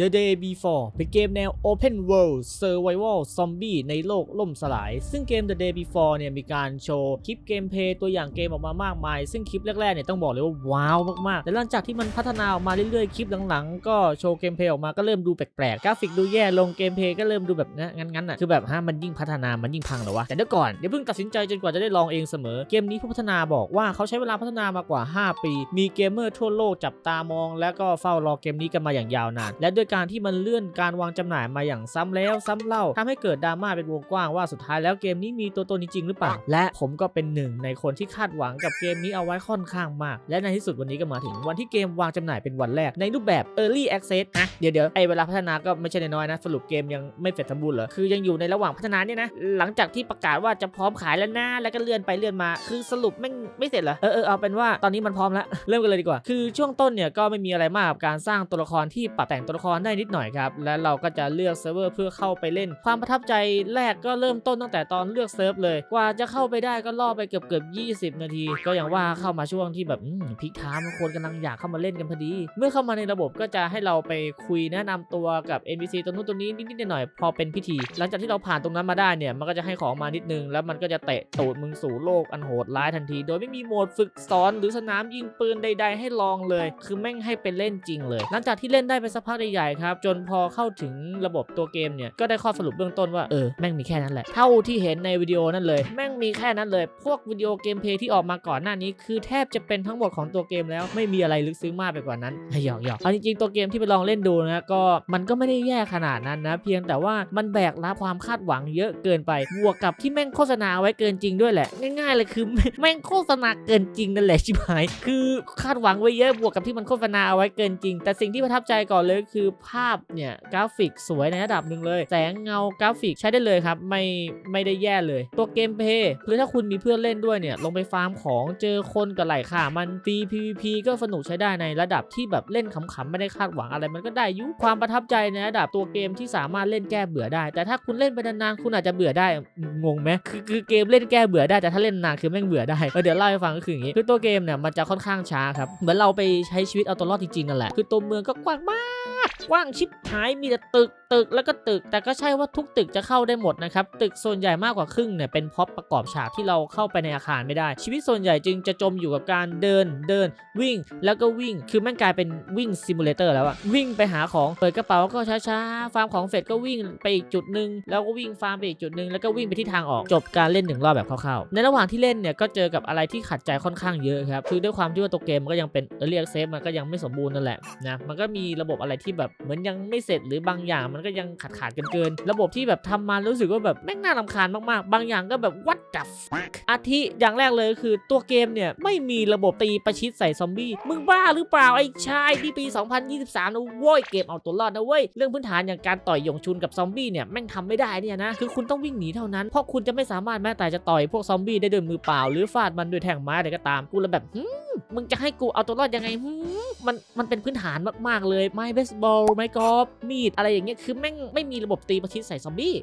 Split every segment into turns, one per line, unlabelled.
The Day Before เป็นเกมแนว Open World Survival Zombie ในโลกล่มสลาย ซึ่งเกม The Day Before เนี่ยมีการโชว์คลิปเกมเพลย์ตัวอย่างเกมออกมามากมาย ซึ่งคลิปแรกๆเนี่ยต้องบอกเลยว่าว้าวมากๆ แต่หลังจากที่มันพัฒนาออกมาเรื่อยๆ คลิปหลังๆ ก็โชว์เกมเพลย์ออกมาก็เริ่มดูแปลกๆ กราฟิกดูแย่ลงเกมเพลย์ก็เริ่มดูแบบนะงั้นๆอะคือแบบฮะมันยิ่งพัฒนามันยิ่งพังหรอวะแต่เดี๋ยวก่อนเดี๋ยวเพิ่งตัดสินใจจนกว่าจะได้ลองเองเสมอเกมนี้ผู้พัฒนาบอกว่าเขาใช้เวลาพัฒนามากว่า 5 ปี มีเกมเมอร์ทั่วโลกจับตามอง และก็เฝ้ารอเกมนี้กันมาอย่างยาวนานและด้วยการที่มันเลื่อนการวางจำหน่ายมาอย่างซ้ำแล้วซ้ำเล่าทำให้เกิดดราม่าเป็นวงกว้างว่าสุดท้ายแล้วเกมนี้มีตัวตนจริงหรือเปล่า และผมก็เป็นหนึ่งในคนที่คาดหวังกับเกมนี้เอาไว้ค่อนข้างมาก และในที่สุดวันนี้ก็มาถึงวันที่เกมวางจำหน่ายเป็นวันแรกในรูปแบบ Early Access นะเดี๋ยวเดี๋ยวไอเวลาพัฒนาก็ไม่ใช่น้อยนะ สรุปเกมยังไม่เสร็จสมบูรณ์เหรอคือยังอยู่ในระหว่างพัฒนาเนี่ยนะหลังจากที่ประกาศว่าจะพร้อมขายแล้วนะแล้วก็เลื่อนไปเลื่อนมา คือสรุปไม่ไม่เสร็จเหรอเออเออเอาเป็นว่าตอนนี้มันพร้อมแล้วเริ่มกันเลยดีกว่า คือช่วงต้นเนี่ยก็ไม่มีอะไรมากกับการสร้างตัวละครที่ปรับแต่งตัวละครได้นิดหน่อยครับ และเราก็จะเลือกเซิร์ฟเวอร์เพื่อเข้าไปเล่น ความประทับใจแรกก็เริ่มต้นตั้งแต่ตอนเลือกเซิร์ฟเลย กว่าจะเข้าไปได้ก็ล่อไปเกือบเกือบ 20 นาที ก็อย่างว่าเข้ามาช่วงที่แบบอืมพีคไทม์คนกำลังอยากเข้ามาเล่นกันพอดี เมื่อเข้ามาในระบบก็จะให้เราไปคุยแนะนำตัวกับ NPC ตัวนู้นตัวนี้นิดๆหน่อยๆพอเป็นพิธี หลังจากที่เราผ่านตรงนั้นมาได้เนี่ยมันก็จะให้ของมานิดนึง แล้วมันก็จะเตะตูดมึงสู่โลกอันโหดร้ายทันที โดยไม่มีโหมดฝึกสอนหรือสนามยิงปืนใด ๆ ให้ลองเลย คือแม่งให้ไปเล่นจริงเลย หลังจากที่เล่นได้ไปสักพักใหญ่ครับจนพอเข้าถึงระบบตัวเกมเนี่ยก็ได้ข้อสรุปเบื้องต้นว่าเออแม่งมีแค่นั้นแหละ เท่าที่เห็นในวิดีโอนั่นเลย แม่งมีแค่นั้นเลย พวกวิดีโอเกมเพย์ที่ออกมาก่อนหน้านี้ คือแทบจะเป็นทั้งหมดของตัวเกมแล้วไม่มีอะไรลึกซึ้งมากไปกว่านั้นหยอกหยอกเอาจริงๆตัวเกมที่ไปลองเล่นดูนะก็มันก็ไม่ได้แย่ขนาดนั้นนะ เพียงแต่ว่ามันแบกรับความคาดหวังเยอะเกินไปบวกกับที่แม่งโฆษณาไว้เกินจริงด้วยแหละ ง่าย ๆ เลยคือแม่งโฆษณาเกินจริงนั่นแหละชิบหายคือคาดหวังไว้เยอะบวกกับที่มันโฆษณาเอาไว้เกินจริง แต่สิ่งที่ประทับใจก่อนเลยคือภาพเนี่ยกราฟิกสวยในระดับหนึ่งเลย แสงเงากราฟิกใช้ได้เลยครับ ไม่ไม่ได้แย่เลย ตัวเกมเพย์คือถ้าคุณมีเพื่อนเล่นด้วยเนี่ยลงไปฟาร์มของเจอคนกับไหลข่ามันฟรี PVP ก็สนุกใช้ได้ในระดับที่แบบเล่นขำๆไม่ได้คาดหวังอะไรมันก็ได้ยุความประทับใจในระดับตัวเกมที่สามารถเล่นแก้เบื่อได้ แต่ถ้าคุณเล่นไปนานๆคุณอาจจะเบื่อได้งงไหมคือคือเกมเล่นแก้เบื่อได้แต่ถ้าเล่นนานคือแม่งเบื่อได้เเดี๋ยวเล่าให้ฟังก็คืออย่างนี้คือตัวเกมเนี่ยมันจะค่อนข้างช้าครับเหมือนเราไปใช้ชีวิตเอาตัวรอดจริงๆนั่นแหละคือตัวเมืองก็กว้างมากกว้างชิบหายมีแต่ตึกตึกแล้วก็ตึก แต่ก็ใช่ว่าทุกตึกจะเข้าได้หมดนะครับ ตึกส่วนใหญ่มากกว่าครึ่งเนี่ยเป็นพ็อปประกอบฉากที่เราเข้าไปในอาคารไม่ได้ ชีวิตส่วนใหญ่จึงจะจมอยู่กับการเดินเดิน วิ่งแล้วก็วิ่งคือม่งกลายเป็นวิ่งซิมูเลเตอร์แล้วอะวิ่งไปหาของเปิดกระเป๋าก็ช้าๆฟาร์มของเสร็จก็วิ่งไปอีกจุดหนึ่งแล้วก็วิ่งฟาร์มไปอีกจุดหนึ่งแล้วก็วิ่งไปที่ทางออกจบการเล่นหนึ่งรอบแบบคร่าวๆในระหว่างที่เล่นเนี่ยก็เจอกับอะไรที่ขัดใจค่อนข้างเยอะครับคือด้วยความที่ว่าตัวเกมมันก็ยังเป็น Early Access มันก็ยังไม่สมบูรณ์นั่นแหละนะมันก็มีระบบอะไรที่แบบเหมือนยังไม่เสร็จหรือบางอย่างมันก็ยังขาดขาดๆกันเกิน ระบบที่แบบทำมารู้สึกว่าแบบแม่งน่ารำคาญมากๆ บางอย่างก็แบบ what the fuck อาทิอย่างแรกเลยคือตัวเกมเนี่ยไม่มีระบบตีประชิดใส่ซอมบี้มึงบ้าหรือเปล่าไอ้ชายที่ปี 2023นะเว้ยเกมเอาตัวรอดนะเว้ยเรื่องพื้นฐานอย่างการต่อยหยงชุนกับซอมบี้เนี่ยแม่งทำไม่ได้เนี่ยนะคือคุณต้องวิ่งหนีเท่านั้นเพราะคุณจะไม่สามารถแม้แต่จะต่อยพวกซอมบี้ได้ด้วยมือเปล่าหรือฟาดมันด้วยแท่งไม้อะไรก็ตามกูเลยแบบ มึงจะให้กูเอาตัวรอดยังไงมันมันเป็นพื้นฐานมากๆเลยไม้เบสบอลไม้กอล์ฟมีดอะไรอย่างเงี้ยคือแม่งไม่มีระบบตีประชิดใส่ซอมบี้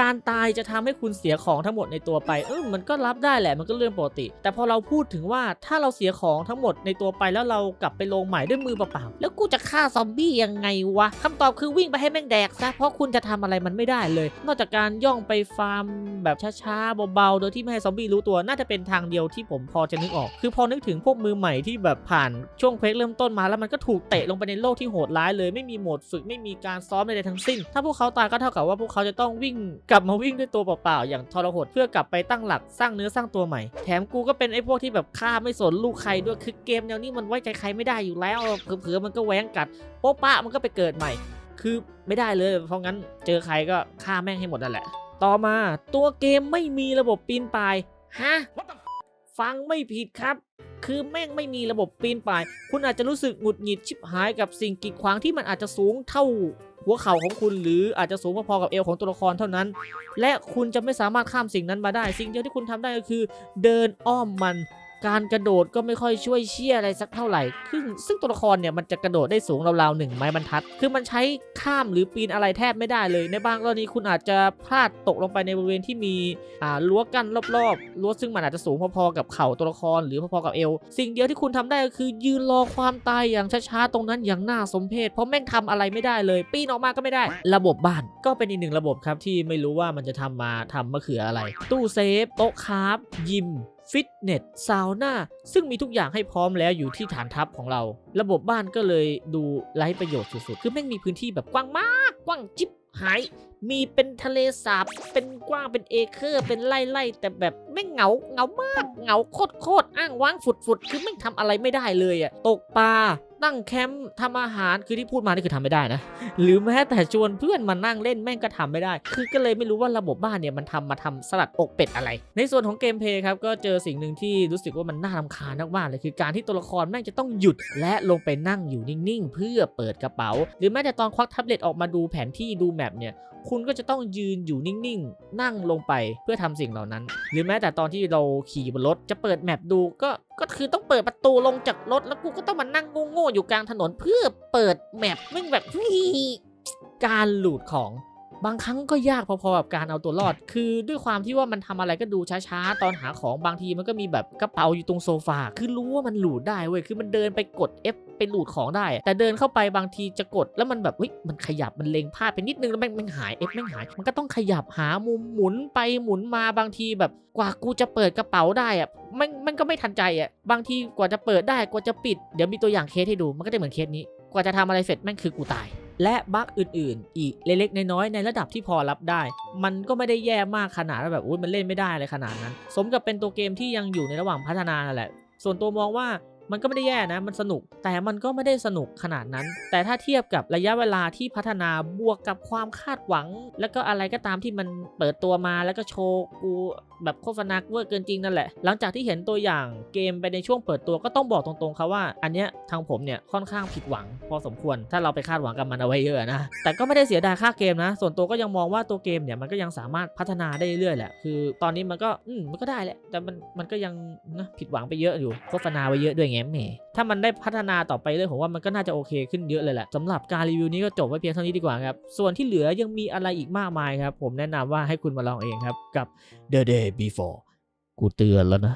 การตายจะทำให้คุณเสียของทั้งหมดในตัวไป เออมันก็รับได้แหละ มันก็เรื่องปกติ แต่พอเราพูดถึงว่าถ้าเราเสียของทั้งหมดในตัวไปแล้วเรากลับไปลงใหม่ด้วยมือเปล่าๆ แล้วกูจะฆ่าซอมบี้ยังไงวะคำตอบคือวิ่งไปให้แม่งแดกซะ เพราะคุณจะทำอะไรมันไม่ได้เลย นอกจากการย่องไปฟาร์มแบบช้าๆ เบาๆ โดยที่ไม่ให้ซอมบี้รู้ตัว น่าจะเป็นทางเดียวที่ผมพอจะนึกออก คือพอนึกถึงพวกมือใหม่ที่แบบผ่านช่วงเควสเริ่มต้นมาแล้วมันก็ถูกเตะลงไปในโลกที่โหดร้ายเลย ไม่มีโหมดฝึก ไม่มีการซ้อมใดๆทั้งสิ้น ถ้าพวกเขาตายก็เท่ากับว่าพวกเขาจะต้องวิ่งกลับมาวิ่งด้วยตัวเปล่าๆอย่างทรหดเพื่อกลับไปตั้งหลักสร้างเนื้อสร้างตัวใหม่ แถมกูก็เป็นไอ้พวกที่แบบฆ่าไม่สนลูกใครด้วยคือเกมแนวนี้มันไว้ใจใครไม่ได้อยู่แล้วเผลอๆมันก็แหวงกัดโป๊ะปะมันก็ไปเกิดใหม่ คือไม่ได้เลย เพราะงั้นเจอใครก็ฆ่าแม่งให้หมดนั่นแหละ ต่อมาตัวเกมไม่มีระบบปีนป่ายฮะฟังไม่ผิดครับ คือแม่งไม่มีระบบปีนป่าย คุณอาจจะรู้สึกหงุดหงิดชิบหายกับสิ่งกีดขวางที่มันอาจจะสูงเท่า หัวเข่าของคุณหรืออาจจะสูงพอๆกับเอวของตัวละครเท่านั้น และคุณจะไม่สามารถข้ามสิ่งนั้นมาได้ สิ่งเดียวที่คุณทำได้ก็คือ เดินอ้อมมัน การกระโดดก็ไม่ค่อยช่วยเชี่ยอะไรสักเท่าไหร่ซึ่งซึ่งตัวละครเนี่ยมันจะกระโดดได้สูงราวๆหนึ่งไม้บรรทัด คือมันใช้ข้ามหรือปีนอะไรแทบไม่ได้เลย ในบางกรณีคุณอาจจะพลาดตกลงไปในบริเวณที่มีอ่ารั้วกั้นรอบๆรั้วซึ่งมันอาจจะสูงพอๆกับเข่าตัวละครหรือพอๆกับเอว สิ่งเดียวที่คุณทำได้ก็คือยืนรอความตายอย่างช้าๆตรงนั้นอย่างน่าสมเพชเพราะแม่งทำอะไรไม่ได้เลย ปีนออกมาก็ไม่ได้ ระบบบ้านก็เป็นอีกหนึ่งระบบครับที่ไม่รู้ว่ามันจะทำมาทำมะเขืออะไร ตู้เซฟโต๊ะคราฟยิม ฟิตเนสซาวน่าซึ่งมีทุกอย่างให้พร้อมแล้วอยู่ที่ฐานทัพของเรา ระบบบ้านก็เลยดูไร้ประโยชน์สุดๆ คือแม่งมีพื้นที่แบบกว้างมาก กว้างจิ๊บหายมีเป็นทะเลสาบเป็นกว้างเป็นเอเคอร์ เป็นไร่ๆแต่แบบไม่เหงาเหงามากเหงาโคตรๆอ้างว้างฝุดๆคือไม่งทำอะไรไม่ได้เลยอะตกปลาตั้งแคมป์ทำอาหารคือที่พูดมานี่คือทำไม่ได้นะ หรือแม้แต่ชวนเพื่อนมานั่งเล่นแม่งก็ทำไม่ได้ คือก็เลยไม่รู้ว่าระบบบ้านเนี่ยมันทำมาทำสลัดอกเป็ดอะไร ในส่วนของเกมเพลย์ครับก็เจอสิ่งหนึ่งที่รู้สึกว่ามันน่ารำคาญมากๆเลยคือการที่ตัวละครแม่งจะต้องหยุดและลงไปนั่งอยู่นิ่งๆ เพื่อเปิดกระเป๋า หรือแม้แต่ตอนควักแท็บเล็ตออกมาดูแผนที่ดูแมปเนี่ยคุณก็จะต้องยืนอยู่นิ่งๆ นั่งลงไปเพื่อทำสิ่งเหล่านั้น หรือแม้แต่ตอนที่เราขี่บนรถจะเปิดแมปดูก็ก็คือต้องเปิดประตูลงจากรถแล้วกูก็ต้องมานั่งโง่ๆอยู่กลางถนนเพื่อเปิดแมปมึงแบบการหลุดของ บางครั้งก็ยากพอๆกับการเอาตัวรอด คือด้วยความที่ว่ามันทำอะไรก็ดูช้าๆ ตอนหาของบางทีมันก็มีแบบกระเป๋าอยู่ตรงโซฟา คือรู้ว่ามันหลุดได้เว้ย คือมันเดินไปกด F ไปหลุดของได้ แต่เดินเข้าไปบางทีจะกดแล้วมันแบบเฮ้ยมันขยับมันเล็งพลาดไปนิดนึงแล้วแม่งแม่งหาย F แม่งหาย มันก็ต้องขยับหามุมหมุนไปหมุนมาบางทีแบบกว่ากูจะเปิดกระเป๋าได้อะม่งแม่งก็ไม่ทันใจอะบางทีกว่าจะเปิดได้กว่าจะปิด เดี๋ยวมีตัวอย่างเคสให้ดู มันก็จะเหมือนเคสนี้ กว่าจะทำอะไรเสร็จแม่งคือกูตาย และบั๊กอื่นๆ อีกเล็กๆน้อยๆในระดับที่พอรับได้ มันก็ไม่ได้แย่มากขนาดแบบอุ้ยมันเล่นไม่ได้อะไรขนาดนั้น สมกับเป็นตัวเกมที่ยังอยู่ในระหว่างพัฒนานั่นแหละ ส่วนตัวมองว่ามันก็ไม่ได้แย่นะ มันสนุก แต่มันก็ไม่ได้สนุกขนาดนั้น แต่ถ้าเทียบกับระยะเวลาที่พัฒนาบวกกับความคาดหวัง แล้วก็อะไรก็ตามที่มันเปิดตัวมาแล้วก็โชว์กู แบบโฆษณาเวอร์เกินจริงนั่นแหละ หลังจากที่เห็นตัวอย่างเกมไปในช่วงเปิดตัวก็ต้องบอกตรงๆครับว่า อันเนี้ยทางผมเนี่ยค่อนข้างผิดหวัง พอสมควรถ้าเราไปคาดหวังกับมันเอาไว้เยอะนะแต่ก็ไม่ได้เสียดายค่าเกมนะ ส่วนตัวก็ยังมองว่าตัวเกมเนี่ยมันก็ยังสามารถพัฒนาได้เรื่อยๆแหละคือตอนนี้มันก็อืมมันก็ได้แหละแต่มันมันก็ยังนะผิดหวังไปเยอะอยู่โฆษณาไว้เยอะด้วยไงแหม ถ้ามันได้พัฒนาต่อไปเรื่อยผมว่ามันก็น่าจะโอเคขึ้นเยอะเลยแหละสำหรับการรีวิวนี้ก็จบไว้เพียงเท่านี้ดีกว่าครับ ส่วนที่เหลือยังมีอะไรอีกมากมายครับ ผมแนะนำว่าให้คุณมาลองเองครับกับ The Day Before กูเตือนแล้วนะ